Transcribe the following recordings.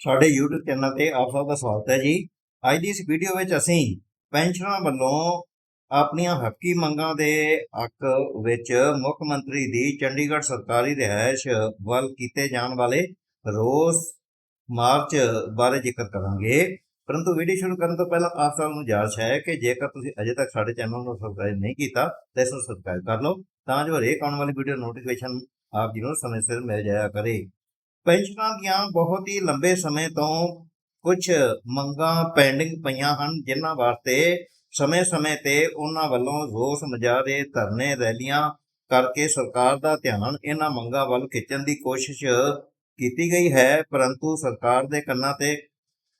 ਸਾਡੇ YouTube channel ਤੇ ਆਪ ਸਭ ਦਾ ਸਵਾਗਤ ਹੈ ਜੀ। ਅੱਜ ਦੀ ਇਸ ਵੀਡੀਓ ਵਿੱਚ ਅਸੀਂ ਪੈਨਸ਼ਨਰਾਂ ਵੱਲੋਂ ਆਪਣੀਆਂ ਹੱਕੀ ਮੰਗਾਂ ਦੇ ਹੱਕ ਵਿੱਚ ਮੁੱਖ ਮੰਤਰੀ ਦੀ ਚੰਡੀਗੜ੍ਹ ਸਰਕਾਰੀ ਰਿਹਾਇਸ਼ ਵੱਲ ਕੀਤੇ ਜਾਣ ਵਾਲੇ ਰੋਸ ਮਾਰਚ ਬਾਰੇ ਜ਼ਿਕਰ ਕਰਾਂਗੇ। ਪਰੰਤੂ ਵੀਡੀਓ ਸ਼ੁਰੂ ਕਰਨ ਤੋਂ ਪਹਿਲਾਂ ਆਪ ਸਭ ਨੂੰ ਗੁਜ਼ਾਰਿਸ਼ ਹੈ ਕਿ ਜੇਕਰ ਤੁਸੀਂ ਅਜੇ ਤੱਕ ਸਾਡੇ ਚੈਨਲ ਨੂੰ ਸਬਸਕ੍ਰਾਈਬ ਨਹੀਂ ਕੀਤਾ, ਤਾਂ ਇਸ ਨੂੰ ਸਬਸਕ੍ਰਾਈਬ ਕਰ ਲਓ, ਤਾਂ ਜੋ ਹਰੇਕ ਆਉਣ ਵਾਲੀ ਵੀਡੀਓ ਨੋਟੀਫਿਕੇਸ਼ਨ ਆਪ ਜੀ ਨੂੰ ਸਮੇਂ ਸਿਰ ਮਿਲ ਜਾਇਆ ਕਰੇ। ਪੈਨਸ਼ਨਾਂ ਦੀਆਂ ਬਹੁਤ ਹੀ ਲੰਬੇ ਸਮੇਂ ਤੋਂ ਕੁਝ ਮੰਗਾਂ ਪੈਂਡਿੰਗ ਪਈਆਂ ਹਨ, ਜਿਨ੍ਹਾਂ ਵਾਸਤੇ ਸਮੇਂ-ਸਮੇਂ ਤੇ ਉਹਨਾਂ ਵੱਲੋਂ ਰੋਸ ਮੁਜ਼ਾਹਰੇ ਧਰਨੇ ਰੈਲੀਆਂ ਕਰਕੇ ਸਰਕਾਰ ਦਾ ਧਿਆਨ ਇਹਨਾਂ ਮੰਗਾਂ ਵੱਲ ਖਿੱਚਣ ਦੀ ਕੋਸ਼ਿਸ਼ ਕੀਤੀ ਗਈ ਹੈ। ਪਰੰਤੂ ਸਰਕਾਰ ਦੇ ਕੰਨਾਂ ਤੇ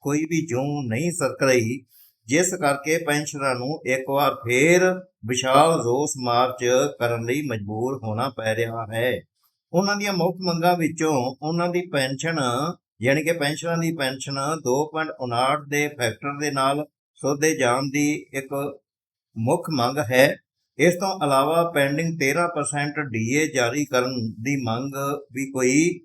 ਕੋਈ ਵੀ ਜੂੰ ਨਹੀਂ ਸਰਕ ਰਹੀ, ਜਿਸ ਕਰਕੇ ਪੈਨਸ਼ਨਰਾਂ ਨੂੰ ਇੱਕ ਵਾਰ ਫੇਰ ਵਿਸ਼ਾਲ ਰੋਸ ਮਾਰਚ ਕਰਨ ਲਈ ਮਜਬੂਰ ਹੋਣਾ ਪੈ ਰਿਹਾ ਹੈ। ਉਹਨਾਂ ਦੀਆਂ ਮੁੱਖ ਮੰਗਾਂ ਵਿੱਚੋਂ ਉਹਨਾਂ ਦੀ ਪੈਨਸ਼ਨ ਯਾਨੀ ਕਿ ਪੈਨਸ਼ਨਾਂ ਦੀ ਪੈਨਸ਼ਨ 2.59 ਦੇ ਫੈਕਟਰ ਦੇ ਨਾਲ ਸੋਧੇ ਜਾਣ ਦੀ ਇੱਕ ਮੁੱਖ ਮੰਗ ਹੈ। ਇਸ ਤੋਂ ਇਲਾਵਾ ਪੈਂਡਿੰਗ 13% ਡੀਏ ਜਾਰੀ ਕਰਨ ਦੀ ਮੰਗ ਵੀ ਕੋਈ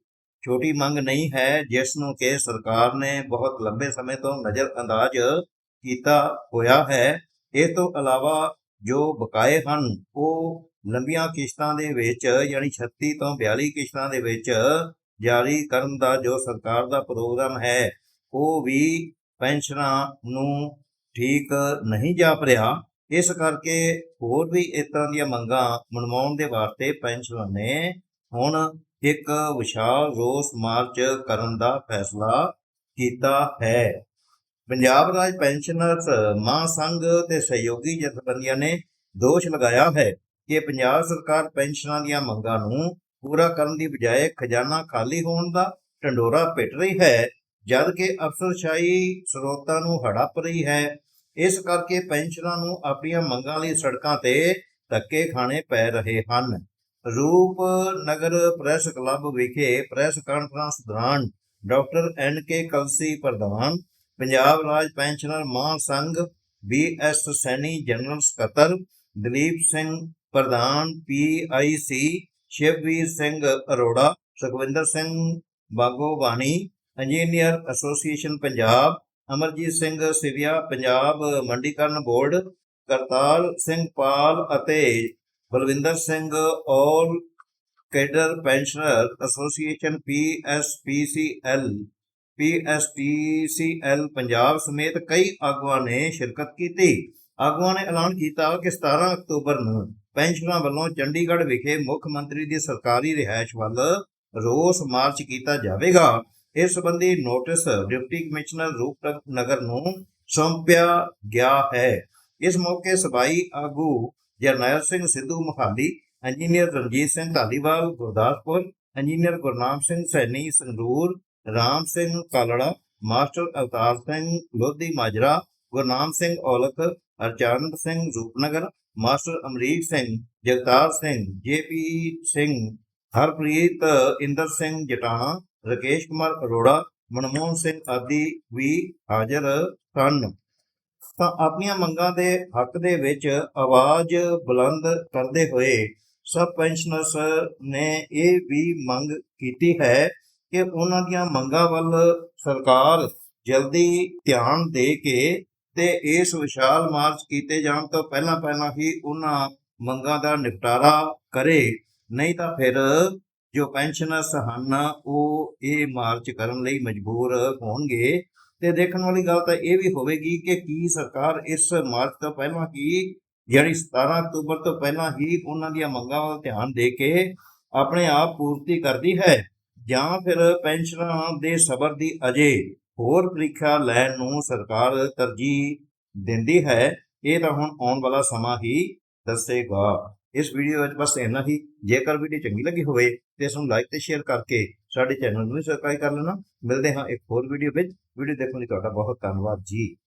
ਛੋਟੀ ਮੰਗ ਨਹੀਂ ਹੈ, ਜਿਸ ਨੂੰ ਕਿ ਸਰਕਾਰ ਨੇ ਬਹੁਤ ਲੰਬੇ ਸਮੇਂ ਤੋਂ ਨਜ਼ਰ ਅੰਦਾਜ਼ ਕੀਤਾ ਹੋਇਆ ਹੈ। ਇਸ ਤੋਂ ਇਲਾਵਾ ਜੋ ਬਕਾਏ ਹਨ, ਉਹ ਲੰਬੀਆਂ ਕਿਸ਼ਤਾਂ ਦੇ ਵਿੱਚ ਯਾਨੀ 36 ਤੋਂ 42 ਕਿਸ਼ਤਾਂ ਦੇ ਵਿੱਚ ਜਾਰੀ ਕਰਨ ਦਾ ਜੋ ਸਰਕਾਰ ਦਾ ਪ੍ਰੋਗਰਾਮ ਹੈ, ਉਹ ਵੀ ਪੈਨਸ਼ਨਾਂ ਨੂੰ ਠੀਕ ਨਹੀਂ ਜਾਪ ਰਿਹਾ। ਇਸ ਕਰਕੇ ਹੋਰ ਵੀ ਇਸ ਤਰ੍ਹਾਂ ਦੀਆਂ ਮੰਗਾਂ ਮਨਵਾਉਣ ਦੇ ਵਾਸਤੇ ਪੈਨਸ਼ਨਰ ਨੇ ਹੁਣ ਇੱਕ ਵਿਸ਼ਾਲ ਰੋਸ ਮਾਰਚ ਕਰਨ ਦਾ ਫੈਸਲਾ ਕੀਤਾ ਹੈ। ਪੰਜਾਬ ਰਾਜ ਪੈਨਸ਼ਨਰਸ, ਮਹਾਂਸੰਘ ਤੇ ਸਹਿਯੋਗੀ ਜਥੇਬੰਦੀਆਂ ਨੇ ਦੋਸ਼ ਲਗਾਇਆ ਹੈ ਕਿ ਪੰਜਾਬ ਸਰਕਾਰ ਪੈਨਸ਼ਨਾਂ ਦੀਆਂ ਮੰਗਾਂ ਨੂੰ ਪੂਰਾ ਕਰਨ ਦੀ ਬਜਾਏ ਖਜ਼ਾਨਾ ਖਾਲੀ ਹੋਣ ਦਾ ਢੰਡੋਰਾ ਪਿੱਟ ਰਹੀ ਹੈ ਜਦ ਕਿ ਅਫਸਰਸ਼ਾਹੀ ਸਰੋਤਾਂ ਨੂੰ ਹੜੱਪ ਰਹੀ ਹੈ। ਇਸ ਕਰਕੇ ਪੈਨਸ਼ਨਾਂ ਨੂੰ ਆਪਣੀਆਂ ਮੰਗਾਂ ਲਈ ਸੜਕਾਂ ਤੇ ਧੱਕੇ ਖਾਣੇ ਪੈ ਰਹੇ ਹਨ। ਰੂਪ ਨਗਰ ਪ੍ਰੈਸ ਕਲੱਬ ਵਿਖੇ ਪ੍ਰੈਸ ਕਾਨਫਰੰਸ ਦੌਰਾਨ ਡਾਕਟਰ ਐਨ ਕੇ ਕਲਸੀ ਪ੍ਰਧਾਨ ਪੰਜਾਬ ਰਾਜ ਪੈਨਸ਼ਨਰ ਮਹਾਂ ਮਹਾਂਸੰਘ ਬੀਐਸ ਸੈਣੀ ਜਨਰਲ ਸਕੱਤਰ ਦਲੀਪ ਸਿੰਘ ਪ੍ਰਧਾਨ PIC Shivveer Singh Arora, Sukhwinder Singh Bagowani, engineer association Punjab, Amarjit Singh Sivia Punjab, ਮੰਡੀਕਰਨ ਬੋਰਡ, ਕਰਤਾਰ ਸਿੰਘ ਪਾਲ ਅਤੇ Balwinder Singh all cadre pensioner association PSPCL PSTCL Punjab ਸਮੇਤ ਕਈ ਆਗੂਆਂ ਨੇ ਸ਼ਿਰਕਤ ਕੀਤੀ। ਆਗੂਆਂ ਨੇ ਐਲਾਨ ਕੀਤਾ ਕਿ 17 ਅਕਤੂਬਰ ਨੂੰ ਪੈਨਸ਼ਨਰਾਂ ਵੱਲੋਂ ਚੰਡੀਗੜ੍ਹ ਵਿਖੇ ਮੁੱਖ ਮੰਤਰੀ ਦੀ ਸਰਕਾਰੀ ਰਿਹਾਇਸ਼ ਵੱਲ ਰੋਸ ਮਾਰਚ ਕੀਤਾ ਜਾਵੇਗਾ। ਇਸ ਸੰਬੰਧੀ ਨੋਟਿਸ ਡਿਪਟੀ ਕਮਿਸ਼ਨਰ ਰੂਪਨਗਰ ਨੂੰ ਸੌਂਪਿਆ ਗਿਆ ਹੈ। ਇਸ ਮੌਕੇ ਸਬਾਈ ਆਗੂ Jarnail Singh Sidhu Mohali, engineer Ranjit Singh Dhaliwal, Gurdaspur, engineer Gurnam Singh Saini, Sangrur Ram Singh Kalra, master Avtar Singh Lodhi Majra Gurnam Singh Aulakh Archanand Singh Rupnagar, master Amrik Singh Jagtar Singh JP Singh, Harpreet Inder Singh Jatana, Rakesh Kumar Arora, Manmohan Singh ਆਦਿ ਵੀ ਹਾਜ਼ਰ ਸਨ। ਤਾਂ ਆਪਣੀਆਂ ਮੰਗਾਂ ਦੇ ਹੱਕ ਦੇ ਵਿੱਚ ਆਵਾਜ਼ ਬੁਲੰਦ ਕਰਦੇ ਹੋਏ ਸਬ ਪੈਨਸ਼ਨਰਸ ਨੇ ਇਹ ਵੀ ਮੰਗ ਕੀਤੀ ਹੈ ਕਿ ਉਹਨਾਂ ਦੀਆਂ ਮੰਗਾਂ ਵੱਲ ਸਰਕਾਰ ਜਲਦੀ ਧਿਆਨ ਦੇ ਕੇ ਤੇ ਇਸ ਵਿਸ਼ਾਲ ਮਾਰਚ ਕੀਤੇ ਜਾਣ ਤੋਂ ਪਹਿਲਾਂ ਪਹਿਲਾਂ ਹੀ ਉਹਨਾਂ ਮੰਗਾਂ ਦਾ ਨਿਪਟਾਰਾ ਕਰੇ। ਨਹੀਂ ਤਾਂ ਫਿਰ ਜੋ ਪੈਨਸ਼ਨਰਸ ਹਨ, ਉਹ ਇਹ ਮਾਰਚ ਕਰਨ ਲਈ ਮਜਬੂਰ ਹੋਣਗੇ। ਤੇ ਦੇਖਣ ਵਾਲੀ ਗੱਲ ਤਾਂ ਇਹ ਵੀ ਹੋਵੇਗੀ ਕਿ ਕੀ ਸਰਕਾਰ ਇਸ ਮਾਰਚ ਤੋਂ ਪਹਿਲਾਂ ਹੀ, ਯਾਨੀ 17 ਅਕਤੂਬਰ ਤੋਂ ਪਹਿਲਾਂ ਹੀ ਉਹਨਾਂ ਦੀਆਂ ਮੰਗਾਂ ਵੱਲ ਧਿਆਨ ਦੇ ਕੇ ਆਪਣੇ ਆਪ ਪੂਰਤੀ ਕਰਦੀ ਹੈ। ਜਾਂ ਫਿਰ ਪੈਨਸ਼ਨਰਾਂ ਦੇ ਸਬਰ ਦੀ ਅਜੇ ਹੋਰ ਪ੍ਰੀਖਿਆ ਲੈਣ ਨੂੰ ਸਰਕਾਰ ਤਰਜੀਹ ਦਿੰਦੀ ਹੈ, ਇਹ ਤਾਂ ਹੁਣ ਆਉਣ ਵਾਲਾ ਸਮਾਂ ਹੀ ਦੱਸੇਗਾ। ਇਸ ਵੀਡੀਓ ਵਿੱਚ ਬਸ ਇੰਨਾ ਹੀ। ਜੇਕਰ ਵੀਡੀਓ ਚੰਗੀ ਲੱਗੀ ਹੋਵੇ ਤੇ ਇਸ ਨੂੰ ਲਾਈਕ ਤੇ ਸ਼ੇਅਰ ਕਰਕੇ ਸਾਡੇ ਚੈਨਲ ਨੂੰ ਵੀ ਸਬਸਕ੍ਰਾਈਬ ਕਰ ਲੈਣਾ। ਮਿਲਦੇ ਹਾਂ ਇੱਕ ਹੋਰ ਵੀਡੀਓ ਵਿੱਚ। ਵੀਡੀਓ ਦੇਖਣ ਲਈ ਤੁਹਾਡਾ ਬਹੁਤ ਧੰਨਵਾਦ ਜੀ।